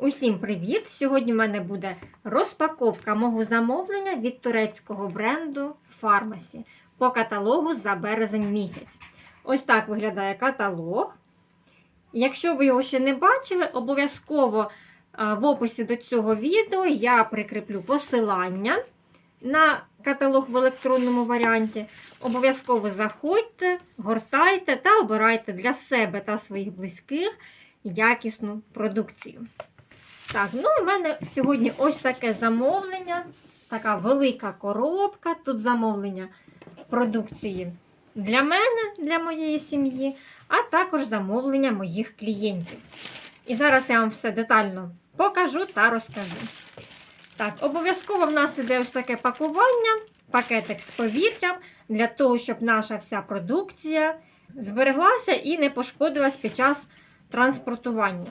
Усім привіт! Сьогодні в мене буде розпаковка мого замовлення від турецького бренду Pharmacy по каталогу за березень місяць. Ось так виглядає каталог. Якщо ви його ще не бачили, обов'язково в описі до цього відео я прикріплю посилання на каталог в електронному варіанті. Обов'язково заходьте, гортайте та обирайте для себе та своїх близьких якісну продукцію. Так, ну у мене сьогодні ось таке замовлення, така велика коробка. Тут замовлення продукції для мене, для моєї сім'ї, а також замовлення моїх клієнтів. І зараз я вам все детально покажу та розкажу. Так, обов'язково в нас іде ось таке пакування, пакетик з повітрям, для того, щоб наша вся продукція збереглася і не пошкодилась під час транспортування.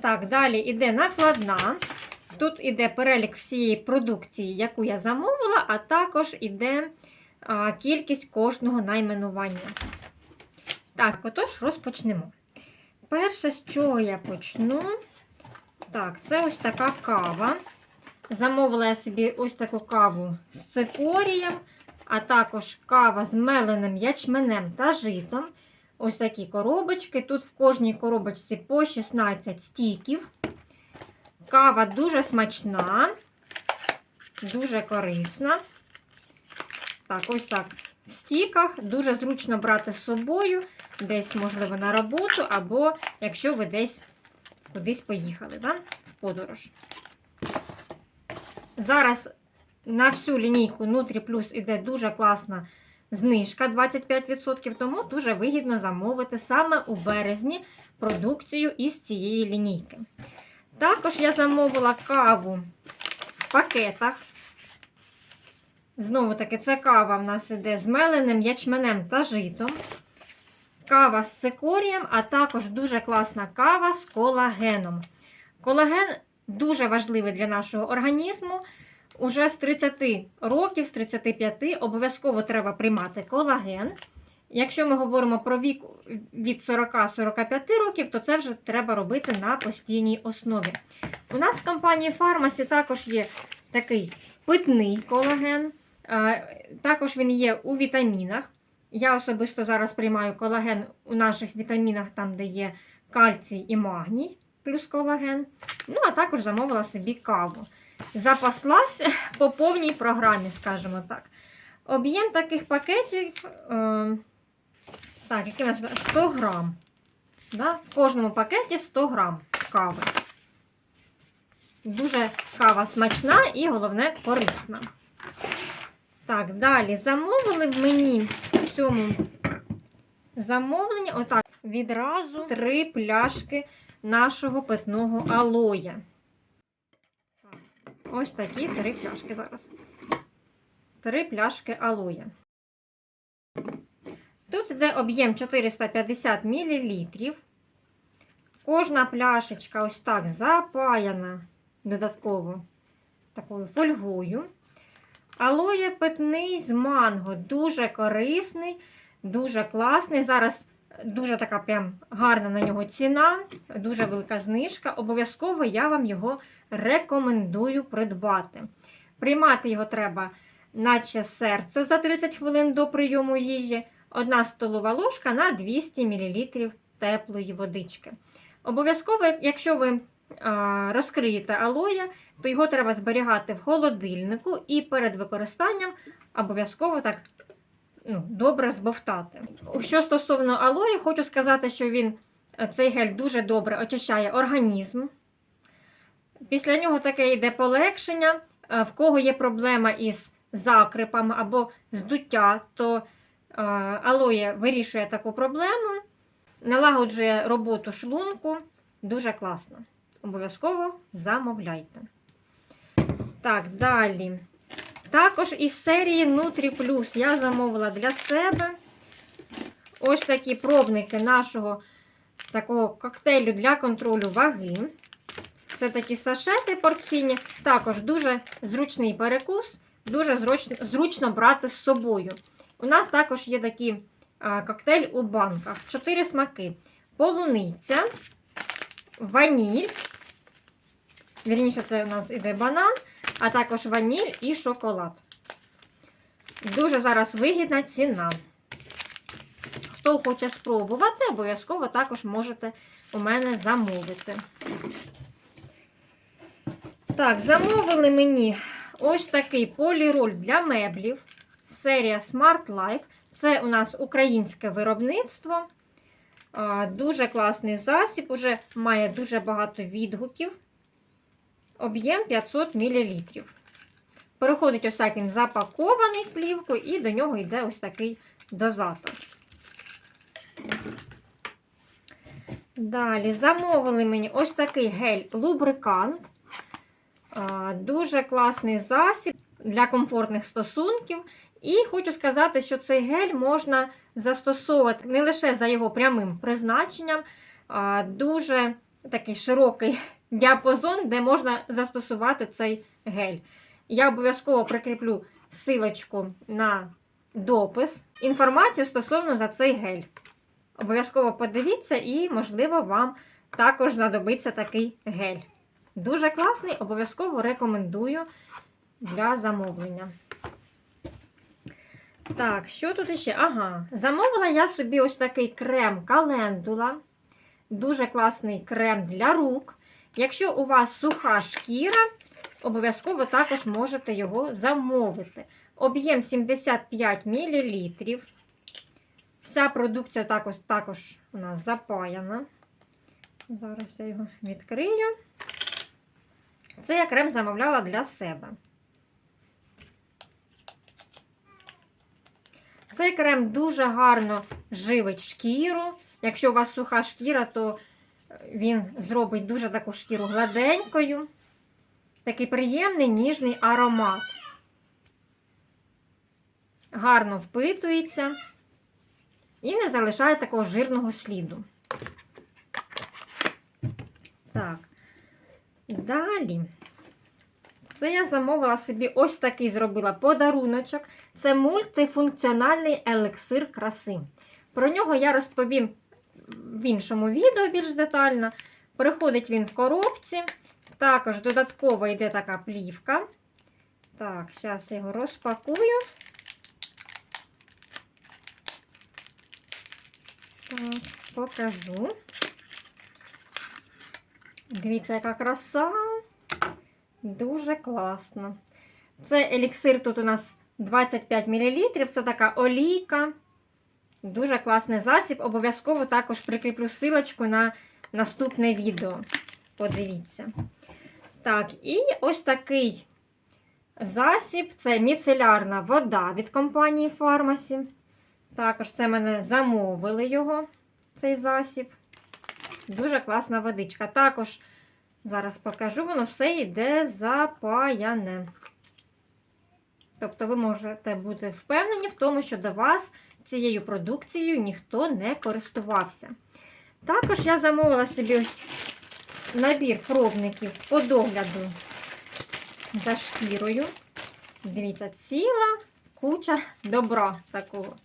Так, далі йде накладна. Тут іде перелік всієї продукції, яку я замовила, а також іде а, кількість кожного найменування. Так, отож, розпочнемо. Перше, з чого я почну, так, це ось така кава. Замовила я собі ось таку каву з цикорієм, а також кава з меленим ячменем та житом. Ось такі коробочки. Тут в кожній коробочці по 16 стіків. Кава дуже смачна, дуже корисна. Так, ось так. В стіках дуже зручно брати з собою, десь, можливо, на роботу, або якщо ви десь кудись поїхали, да? в подорож. Зараз на всю лінійку Nutri Plus іде дуже класна знижка 25%, тому дуже вигідно замовити саме у березні продукцію із цієї лінійки. Також я замовила каву в пакетах. Знову таки, це кава в нас іде з меленим ячменем та житом. Кава з цикорієм, а також дуже класна кава з колагеном. Колаген дуже важливий для нашого організму. Уже з 30 років, з 35 обов'язково треба приймати колаген. Якщо ми говоримо про вік від 40-45 років, то це вже треба робити на постійній основі. У нас в компанії Pharmacy також є такий питний колаген, також він є у вітамінах. Я особисто зараз приймаю колаген у наших вітамінах, там, де є кальцій і магній, плюс колаген. Ну, а також замовила собі каву запаслась по повній програмі, скажімо так. Об'єм таких пакетів, е, так, який нас 100 грам. Да? В кожному пакеті 100 грам кави. Дуже кава смачна і, головне, корисна. Так, далі замовили мені в цьому замовленні отак, відразу три пляшки нашого питного алоя. Ось такі три пляшки зараз. Три пляшки алоя. Тут йде об'єм 450 мл. Кожна пляшечка ось так запаяна додатково такою фольгою. Алоє питний з манго. Дуже корисний, дуже класний. Зараз дуже така прям гарна на нього ціна, дуже велика знижка. Обов'язково я вам його рекомендую придбати. Приймати його треба, наче серце за 30 хвилин до прийому їжі, 1 столова ложка на 200 мл теплої водички. Обов'язково, якщо ви розкриєте алоя, то його треба зберігати в холодильнику і перед використанням обов'язково так добре збовтати. Що стосовно алої, хочу сказати, що він цей гель дуже добре очищає організм. Після нього таке йде полегшення. В кого є проблема із закрипами або здуття, то алоє вирішує таку проблему, налагоджує роботу шлунку. Дуже класно. Обов'язково замовляйте. Так, далі. Також із серії Nutri Plus я замовила для себе ось такі пробники нашого такого коктейлю для контролю ваги. Це такі сашети порційні, також дуже зручний перекус, дуже зручно, зручно брати з собою. У нас також є такий коктейль у банках. Чотири смаки: полуниця, ваніль Вірніше, це у нас іде банан, а також ваніль і шоколад. Дуже зараз вигідна ціна. Хто хоче спробувати, обов'язково також можете у мене замовити. Так, замовили мені ось такий поліроль для меблів. Серія Smart Life. Це у нас українське виробництво. Дуже класний засіб, уже має дуже багато відгуків. Об'єм 500 мл. Переходить ось так він запакований в плівку, і до нього йде ось такий дозатор. Далі замовили мені ось такий гель-лубрикант. Дуже класний засіб для комфортних стосунків. І хочу сказати, що цей гель можна застосовувати не лише за його прямим призначенням, дуже такий широкий діапазон, де можна застосувати цей гель. Я обов'язково прикріплю силочку на допис, інформацію стосовно за цей гель. Обов'язково подивіться, і, можливо, вам також знадобиться такий гель. Дуже класний, обов'язково рекомендую для замовлення. Так, що тут ще? Ага, замовила я собі ось такий крем календула. Дуже класний крем для рук. Якщо у вас суха шкіра, обов'язково також можете його замовити. Об'єм 75 мл. Вся продукція також, також у нас запаяна. Зараз я його відкрию. Це я крем замовляла для себе. Цей крем дуже гарно живить шкіру. Якщо у вас суха шкіра, то він зробить дуже таку шкіру гладенькою. Такий приємний ніжний аромат. Гарно впитується і не залишає такого жирного сліду. Так, далі. Це я замовила собі ось такий зробила подаруночок. Це мультифункціональний елексир краси. Про нього я розповім в іншому відео більш детально. Приходить він в коробці. Також додатково йде така плівка. Так, зараз його розпакую. Так, покажу. Дивіться, яка краса. Дуже класно. Це еліксир тут у нас 25 мл. Це така олійка. Дуже класний засіб. Обов'язково також прикріплю силочку на наступне відео. Подивіться. Так, і ось такий засіб це міцелярна вода від компанії Фармасі. Також це мене замовили його, цей засіб. Дуже класна водичка. Також, зараз покажу, воно все йде запаяне. Тобто ви можете бути впевнені в тому, що до вас цією продукцією ніхто не користувався. Також я замовила собі набір пробників по догляду за шкірою. Дивіться, ціла куча добра такого.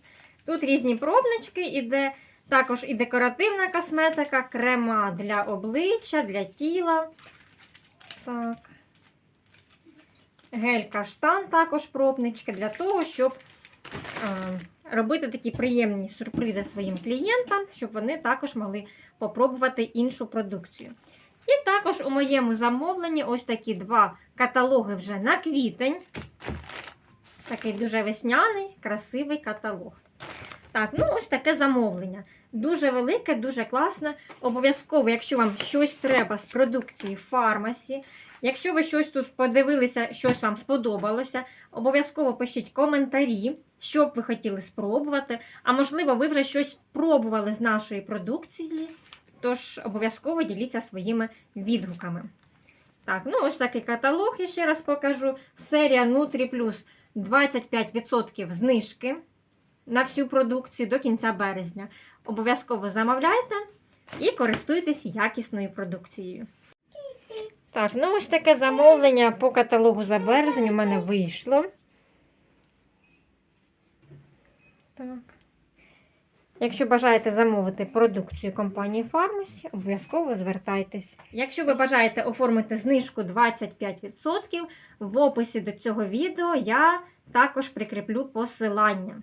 Тут різні пробнички, іде також і декоративна косметика, крема для обличчя, для тіла. Так. Гель каштан також пробнички для того, щоб е, робити такі приємні сюрпризи своїм клієнтам, щоб вони також могли попробувати іншу продукцію. І також у моєму замовленні ось такі два каталоги вже на квітень. Такий дуже весняний, красивий каталог. Так, ну ось таке замовлення. Дуже велике, дуже класне. Обов'язково, якщо вам щось треба з продукції фармасі, якщо ви щось тут подивилися, щось вам сподобалося, обов'язково пишіть коментарі, що б ви хотіли спробувати. А можливо, ви вже щось пробували з нашої продукції. Тож обов'язково діліться своїми відгуками. Так, ну ось такий каталог, я ще раз покажу. Серія Nutri Plus 25% знижки на всю продукцію до кінця березня. Обов'язково замовляйте і користуйтесь якісною продукцією. Так, ну ось таке замовлення по каталогу за березень у мене вийшло. Так. Якщо бажаєте замовити продукцію компанії Фармасі, обов'язково звертайтесь. Якщо ви бажаєте оформити знижку 25%, в описі до цього відео я також прикріплю посилання.